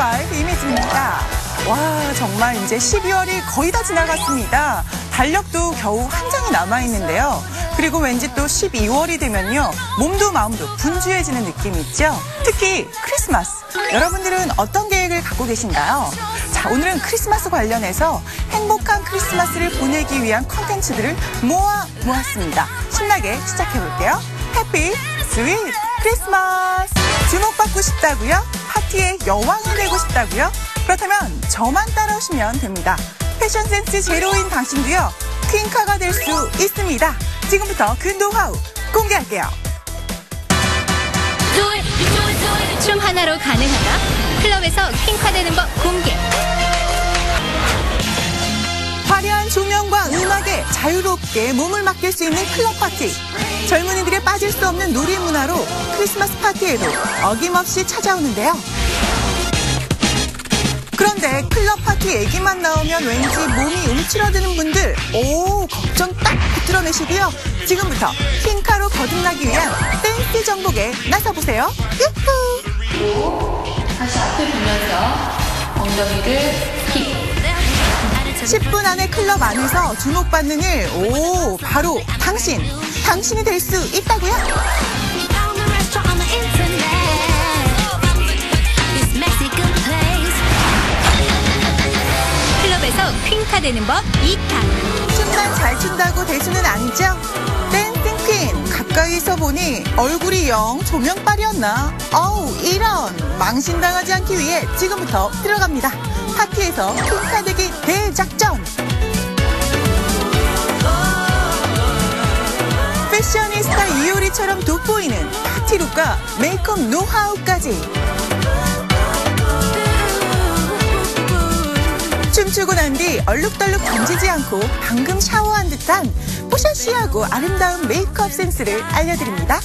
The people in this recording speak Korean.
탑5 이미지입니다. 와, 정말 이제 12월이 거의 다 지나갔습니다. 달력도 겨우 한 장이 남아있는데요. 그리고 왠지 또 12월이 되면요. 몸도 마음도 분주해지는 느낌이 있죠? 특히 크리스마스. 여러분들은 어떤 계획을 갖고 계신가요? 자, 오늘은 크리스마스 관련해서 행복한 크리스마스를 보내기 위한 컨텐츠들을 모아 모았습니다. 신나게 시작해볼게요. 해피, 스윗, 크리스마스! 주목받고 싶다고요? 파티의 여왕이 되고 싶다고요? 그렇다면 저만 따라오시면 됩니다. 패션 센스 제로인 당신도요. 퀸카가 될 수 있습니다. 지금부터 그 노하우 공개할게요. 춤 하나로 가능하다? 클럽에서 킹카 되는 법 자유롭게 몸을 맡길 수 있는 클럽 파티. 젊은이들의 빠질 수 없는 놀이 문화로 크리스마스 파티에도 어김없이 찾아오는데요. 그런데 클럽 파티 얘기만 나오면 왠지 몸이 움츠러드는 분들, 오, 걱정 딱 드러내시고요. 지금부터 킹카로 거듭나기 위한 댄스 정복에 나서보세요. 유후! 다시 앞에 보면서 엉덩이를 킥. 10분 안에 클럽 안에서 주목받는 일, 오, 바로 당신. 당신이 될 수 있다고요? 클럽에서 퀸카 되는 법 2탄. 춤만 잘 춘다고 대수는 아니죠? 보니 얼굴이 영 조명빨이었나? 어우 이런 망신당하지 않기 위해 지금부터 들어갑니다. 파티에서 퀸카되기 대작전. 패셔니스타 이효리처럼 돋보이는 파티룩과 메이크업 노하우까지. 뒤 얼룩덜룩 던지지 않고 방금 샤워한 듯한 뽀샤시하고 아름다운 메이크업 센스를 알려드립니다.